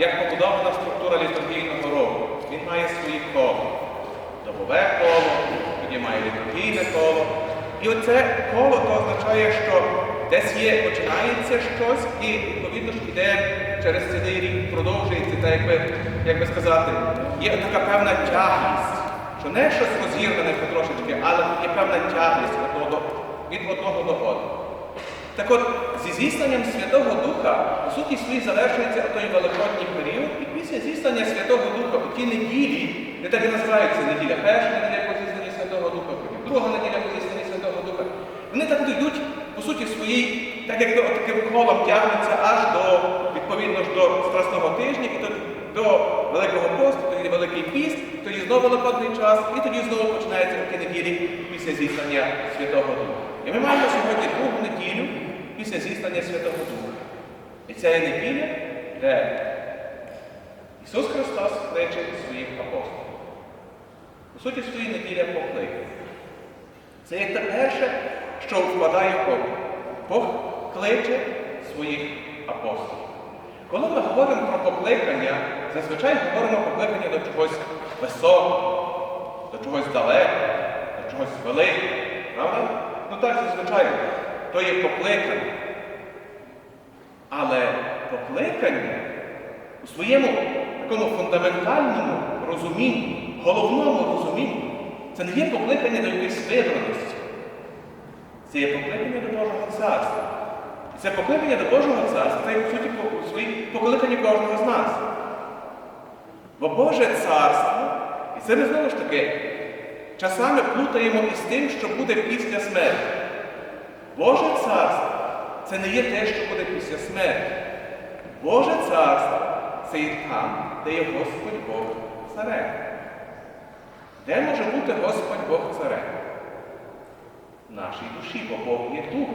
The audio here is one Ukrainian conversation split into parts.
як побудована структура літургійного року. Він має свої коло. Добове коло, тоді має літургійне коло. І оце коло то означає, що десь є, починається щось, і відповідно ж іде через цілий рік, продовжується, так як би, як би сказати, є така певна тягність, що не щось розірване потрошечки, але є певна тягність від одного до одного. Так от, зі зісланням Святого Духа, суті, свій завершується той великодній період, і після зіслання Святого Духа у ті неділі, де так і називається неділя, перша неділя по зісланні Святого Духа, потім друга неділя по зісланні Святого Духа, вони так йдуть, по суті, своїй, так якби таким колом тягнуться аж до, відповідно ж, до Страсного тижня, і тоді до Великого посту, тоді Великий піст, тоді знову Великодний час, і тоді знову починається ті неділі після зіслання Святого Духа. І ми маємо сьогодні другу неділю після зіслання Святого Духа. І ця є неділя, де Ісус Христос кличе своїх апостолів. По суті, своїй неділя покликання. Це є те перше, що впадає в око. Бог кличе своїх апостолів. Коли ми говоримо про покликання, зазвичай говоримо покликання до чогось високого, до чогось далекого, до чогось великого. Правда? Ну так, зазвичай, то є покликання. Але покликання у своєму такому фундаментальному розумінні, головному розумінні, це не є покликання до якоїсь вибраності. Це є покликання до Божого царства. Це покликання до Божого царства, це по суті, покликання кожного з нас. Бо Боже царство, і це ми знову ж таки часами плутаємо із тим, що буде після смерті. Боже царство це не є те, що буде після смерті. Боже царство це є там, де є Господь Бог царем. Де може бути Господь Бог царем? В нашій душі, бо Бог є дух.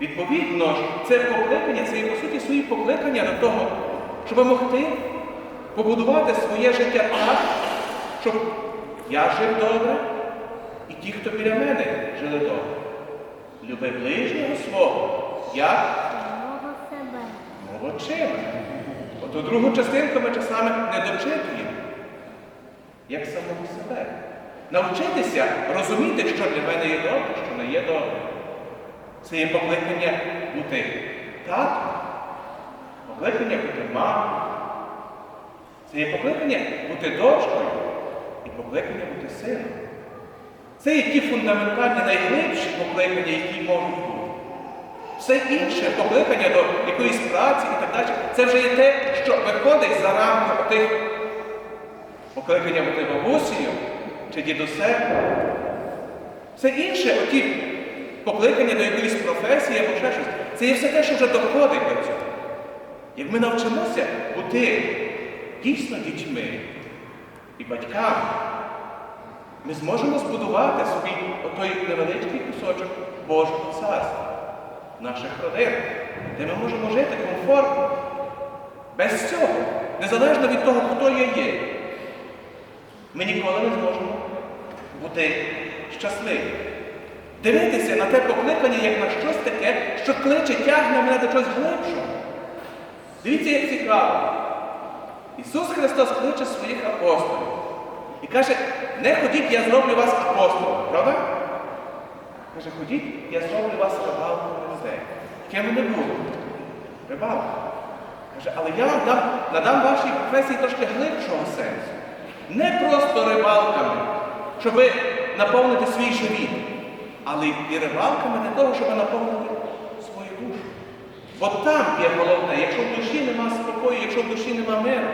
Відповідно, це покликання, це є по суті свої покликання до того, щоб могти побудувати своє життя так, щоб я жив добре, і ті, хто біля мене, жили добре. Люби ближнього свого, як молодчина. Оту другу частинку ми часами не дочитуємо, як самого себе. Навчитися розуміти, що для мене є добре, що не є добре. Це є покликання бути татом, покликання бути мамою. Це є покликання бути дочкою і покликання бути сином. Це є ті фундаментальні, найглибші покликання, які можуть бути. Все інше покликання до якоїсь праці і так далі, це вже є те, що виходить за рамки тих покликання бути бабусею чи дідусем. Все інше, оті покликання до якоїсь професії або ще щось, це є все те, що вже доходить до цього. Як ми навчимося бути дійсно дітьми і батьками, ми зможемо збудувати собі отой невеличкий кусочок Божого царства, наших родин, де ми можемо жити комфортно, без цього, незалежно від того, хто я є. Ми ніколи не зможемо бути щасливі. Дивитися на те покликання, як на щось таке, що кличе, тягне мене до чогось глибшого. Дивіться, як цікаво. Ісус Христос кличе своїх апостолів і каже, не ходіть, я зроблю вас апостолом, правда? Каже, ходіть, я зроблю вас рибалками людей. Ким вони були? Рибалками. Каже, але я вам дам, надам вашій професії трошки глибшого сенсу. Не просто рибалками, щоб наповнити свій живіт, але і рибалками для того, щоб наповнити свою душу. Бо там є головне, якщо в душі нема спокою, якщо в душі нема миру,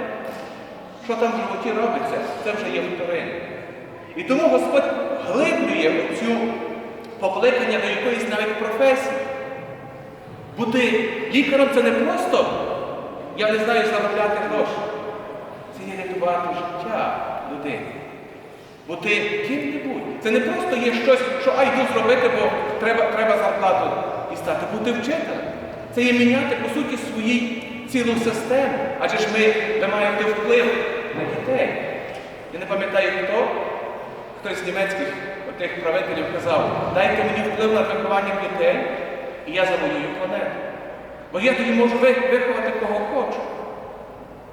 що там в животі робиться, це вже є вторинне. І тому Господь глиблює цю покликання до якоїсь навіть професії. Бути лікарем це не просто, я не знаю, заробляти гроші. Це є рятувати життя людини. Бути ким-небудь. Це не просто є щось, що а йду зробити, бо треба, треба зарплату дістати. Бути вчителем. Це є міняти, по суті, свою цілу систему. Адже ж ми, ми маємо вплив на дітей. Я не пам'ятаю хто, хтось з німецьких тих правителів казав, дайте мені вплив на виховання дітей, і я завоюю планету. От я тоді можу виховати кого хочу.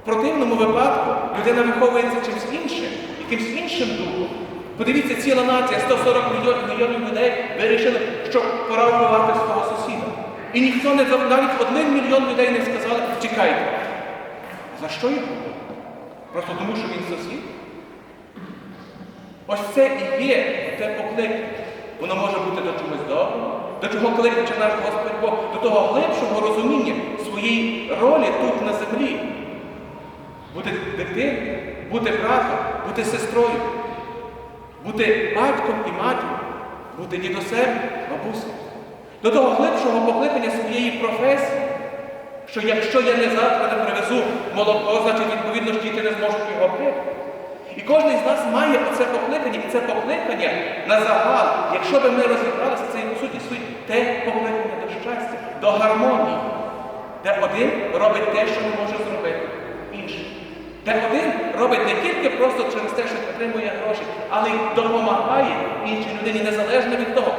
В противному випадку людина виховується чимось іншим, якимсь іншим духом. Подивіться, ціла нація, 140 мільйонів, людей вирішили, що пора вбивати свого сусіда. І ніхто не навіть один мільйон людей не сказали, чекайте. За що їх вбивати? Просто тому, що він сусід? Ось це і є те покликання. Воно може бути до чогось доброго, до чого кличе наш Господь Бог, до того глибшого розуміння своєї ролі тут на землі. Бути дитиною, бути братом, бути сестрою, бути батьком і матір'ю, бути дідусем, бабусею. До того глибшого покликання своєї професії, що якщо я не завтра не привезу молоко, значить відповідно ж діти не зможуть його пити. І кожен з нас має оце покликання, і це покликання на загал, якщо би ми розібралися, це і по суті суть те покликання до щастя, до гармонії, де один робить те, що не може зробити інший. Де один робить не тільки просто через те, що отримує гроші, але й допомагає іншій людині незалежно від того,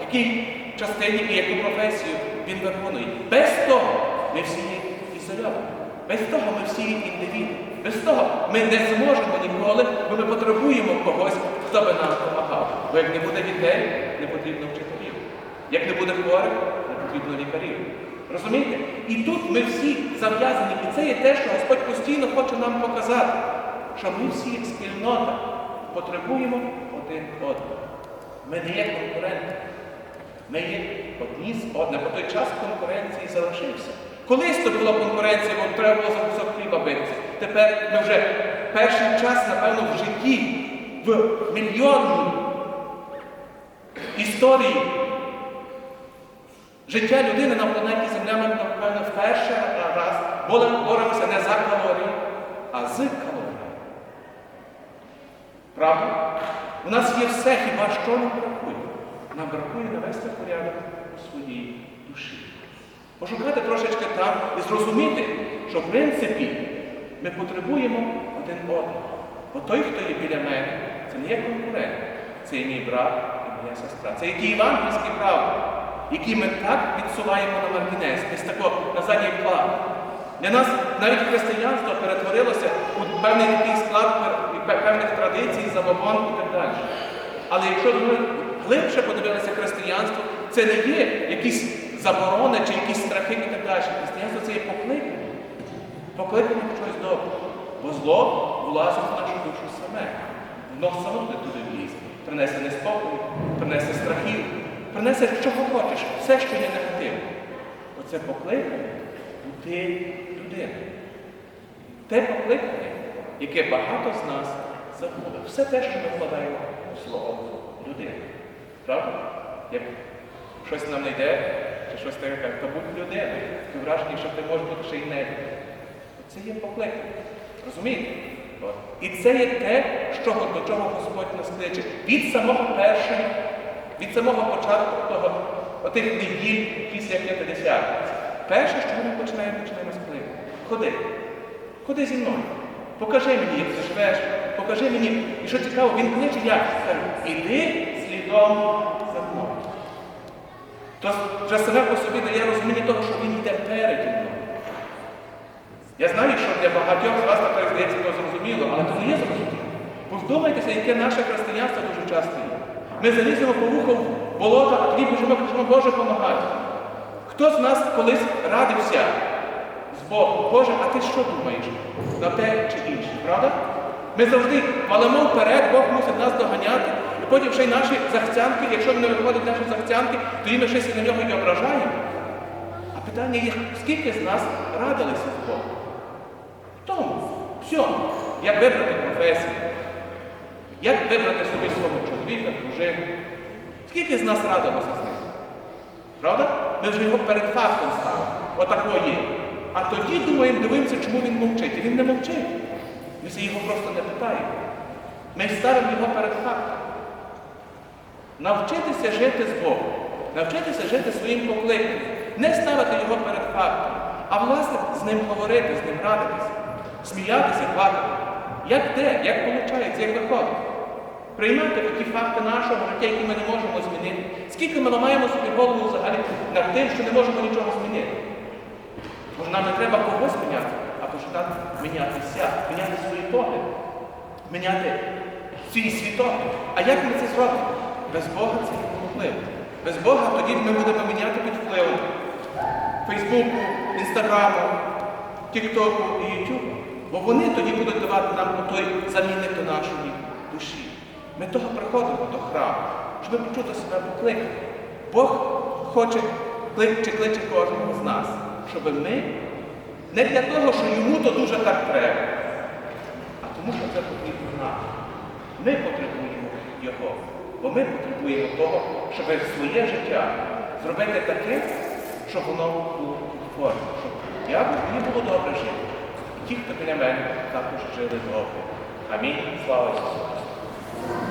якій частині і яку професію він виконує. Без того ми всі є ізольовані. Без того ми всі є індивіди. Без того ми не зможемо ніколи, бо ми потребуємо когось, хто би нам допомагав. Бо як не буде дітей, не потрібно вчителів. Як не буде хворих, не потрібно лікарів. Розумієте? І тут ми всі зав'язані. І це є те, що Господь постійно хоче нам показати, що ми всі як спільнота потребуємо один одного. Ми не є конкуренти. Ми є одні з одних. Бо той час конкуренції залишився. Колись то була конкуренція, бо треба було за хліба битися. Тепер ми вже перший час, напевно, в житті, в мільйонній історії життя людини на планеті Земля, ми, напевно, вперше раз боремося не за калорії, а з калоріями. Правда? У нас є все, хіба що нам бракує. Нам бракує навести порядок у своїй душі. Пошукати трошечки там і зрозуміти, що в принципі ми потребуємо один одного. Бо той, хто є біля мене, це не є конкурент, це є мій брат і моя сестра. Це є ті євангельські правди, які ми так відсуваємо на маргінес, десь тако на задній план. Для нас навіть християнство перетворилося у певний такий склад певних традицій, забобон і так далі. Але якщо ми глибше подивилися християнство, це не є якісь заборони чи якісь страхи і так далі. Християнство це є покликання. Покликання до чогось доброго. Бо зло влазить в нашу душу саме. Воно само туди туди влізе. Принесе неспокій, принесе страхів, принесе чого хочеш, все, що є негативне. Оце покликання бути людиною. Те покликання, яке багато з нас забули. Все те, що ми вкладаємо у слово людина. Правда? Як щось нам не йде, чи щось таке, то будь людиною. Таке враження, що ти можеш бути ще й не. Це є покликання. Розумієте? І це є те, що, до чого Господь нас кличе. Від самого першого, від самого початку того, отих неділь після П'ятидесятниці. Перше, що ми починаємо, починаємо з кликання. Ходи. Ходи зі мною. Покажи мені, як ти живеш, покажи мені. І що цікаво, він кличе як? Іди слідом. То вже саме по собі дає розуміння того, що він йде переді мною. Я знаю, що для багатьох з вас так здається, то зрозуміло, але то не є зрозуміло. Бо вдумайтеся, яке наше християнство дуже часто є. Ми заліземо по вухо в болото, а тоді біжимо, кажемо, Боже, помагай. Хто з нас колись радився з Богом? Боже, а ти що думаєш на те чи інше? Правда? Ми завжди валимо вперед, Бог мусить нас доганяти, потім ще й наші захцянки, якщо не виходять наші захцянки, тоді ми щось на нього і ображаємо. А питання є, скільки з нас радилися з Богом? Тому, всьому. Як вибрати професію? Як вибрати собі свого чоловіка, дружину? Скільки з нас радилося з ним? Правда? Ми вже його перед фактом ставимо. Отако є. А тоді думаємо, дивимося, чому він мовчить. І він не мовчить. Ми його просто не питаємо. Ми ставимо його перед фактом. Навчитися жити з Богом, навчитися жити своїм покликанням, не ставити його перед фактом, а власне з ним говорити, з ним радитися, сміятися, плакати. Як де, як виходить, як виходить. Приймати такі факти нашого життя, які ми не можемо змінити. Скільки ми ламаємо собі голову взагалі над тим, що не можемо нічого змінити. нам не треба когось міняти, а починати мінятися, міняти свої погляди, міняти свій світогляд. А як ми це зробимо? Без Бога це неможливо. Без Бога тоді ми будемо міняти під впливом Фейсбуку, Інстаграму, Тіктоку і Ютубу. Бо вони тоді будуть давати нам той замінник до нашої душі. Ми того приходимо до храму, щоб почути себе покликати. Бог хоче чи кличе кожного з нас, щоб ми не для того, що йому то дуже так треба, а тому, що це потрібно нам. Ми потребуємо його, бо ми потребуємо того, щоб своє життя зробити таке, щоб воно було формі, щоб я, мені було добре жити. І ті, хто біля мене, також жили добре. Амінь. Слава Ісусу.